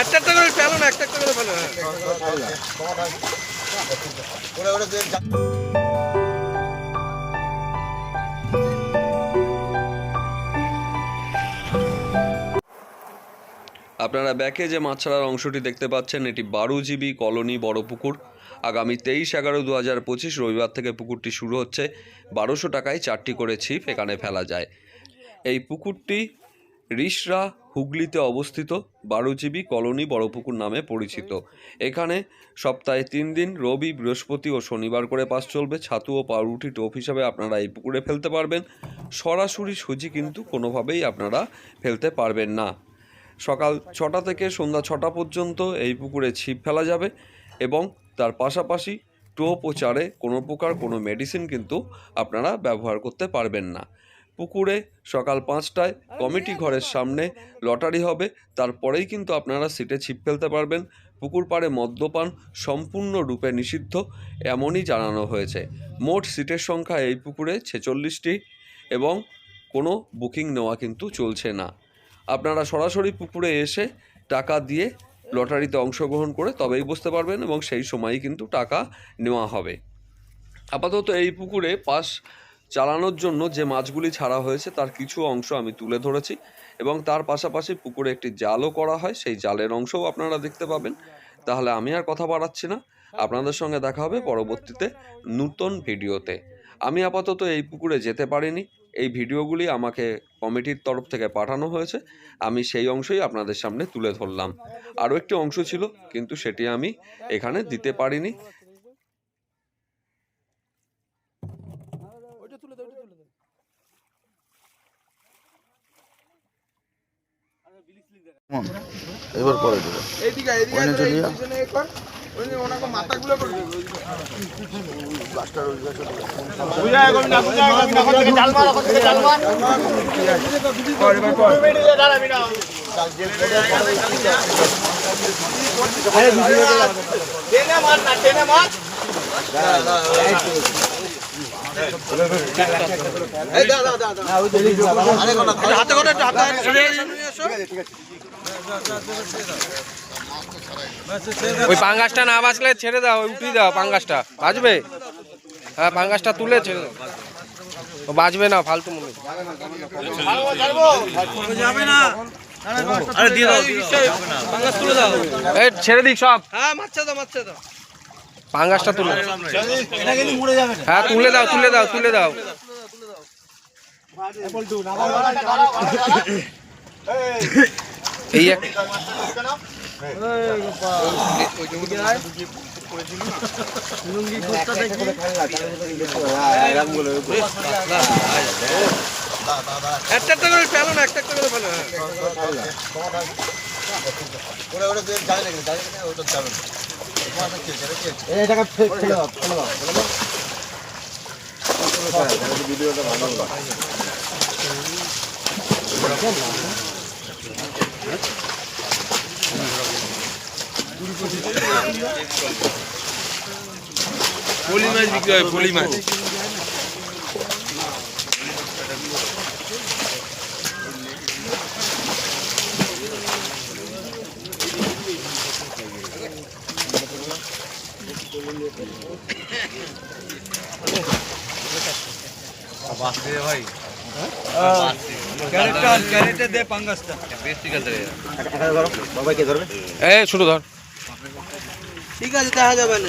একটা একটা করে ফেলো না একটা একটা করে ফেলো হ্যাঁ। আপনারা ব্যাকে যে মাছ ছাড়ার অংশটি দেখতে পাচ্ছেন, এটি বারো জিবি কলোনি বড় পুকুর। আগামী তেইশ এগারো দু হাজার পঁচিশ রবিবার থেকে পুকুরটি শুরু হচ্ছে। বারোশো টাকায় চারটি করে ছিপ এখানে ফেলা যায়। এই পুকুরটি রিসরা হুগলিতে অবস্থিত। বারো জিবি কলোনি বড় পুকুর নামে পরিচিত। এখানে সপ্তাহে তিন দিন, রবি, বৃহস্পতি ও শনিবার করে পাস চলবে। ছাতু ও পাউরুটি টোপ হিসাবে আপনারা এই পুকুরে ফেলতে পারবেন। সরাসরি সুজি কিন্তু কোনোভাবেই আপনারা ফেলতে পারবেন না। সকাল ছটা থেকে সন্ধ্যা ছটা পর্যন্ত এই পুকুরে ছিপ ফেলা যাবে এবং তার পাশাপাশি টোপ ও চারে কোনো প্রকার কোনো মেডিসিন কিন্তু আপনারা ব্যবহার করতে পারবেন না। পুকুরে সকাল পাঁচটায় কমিটি ঘরের সামনে লটারি হবে, তারপরেই কিন্তু আপনারা সিটে ছিপ ফেলতে পারবেন। পুকুর পাড়ে মদ্যপান সম্পূর্ণরূপে নিষিদ্ধ, এমনই জানানো হয়েছে। মোট সিটের সংখ্যা এই পুকুরে ছেচল্লিশটি এবং কোনো বুকিং নেওয়া কিন্তু চলছে না। আপনারা সরাসরি পুকুরে এসে টাকা দিয়ে লটারিতে অংশগ্রহণ করে তবেই বুঝতে পারবেন এবং সেই সময়ই কিন্তু টাকা নেওয়া হবে। আপাতত এই পুকুরে পাস চালানোর জন্য যে মাছগুলি ছাড়া হয়েছে তার কিছু অংশ আমি তুলে ধরেছি এবং তার পাশাপাশি পুকুরে একটি জালও করা হয়। সেই জালের অংশও আপনারা দেখতে পাবেন। তাহলে আমি আর কথা বাড়াচ্ছি না। আপনাদের সঙ্গে দেখা হবে পরবর্তীতে নূতন ভিডিওতে। আমি আপাতত এই পুকুরে যেতে পারিনি। এই ভিডিওগুলি আমাকে কমিটির তরফ থেকে পাঠানো হয়েছে। আমি সেই অংশই আপনাদের সামনে তুলে ধরলাম। আরও একটি অংশ ছিল কিন্তু সেটি আমি এখানে দিতে পারিনি। এবার পরে হাতে করে হাতে ছেড়ে নিয়ে এসো। ওই পাঙ্গাসটা না বাঁচলে ছেড়ে দাও ওই উঠিয়ে দাও পাঙ্গাসটা। বাঁচবে হ্যাঁ পাঙ্গাসটা তুলে ছেড়ে দাও। বাঁচবে না ফালতু মনে হয়। এই ছেড়ে দিক সব। পাঙ্গাসটা তুলে। হ্যাঁ তুলে দাও তুলে দাও তুলে দাও। এই এক একটা একটা করে ফেলো একটা একটা করে ফেলো হ্যাঁ। পলি মাছ বিক্রি হয় পলি মাছ এই ছোট ধর। ঠিক আছে দেখা যাবে না।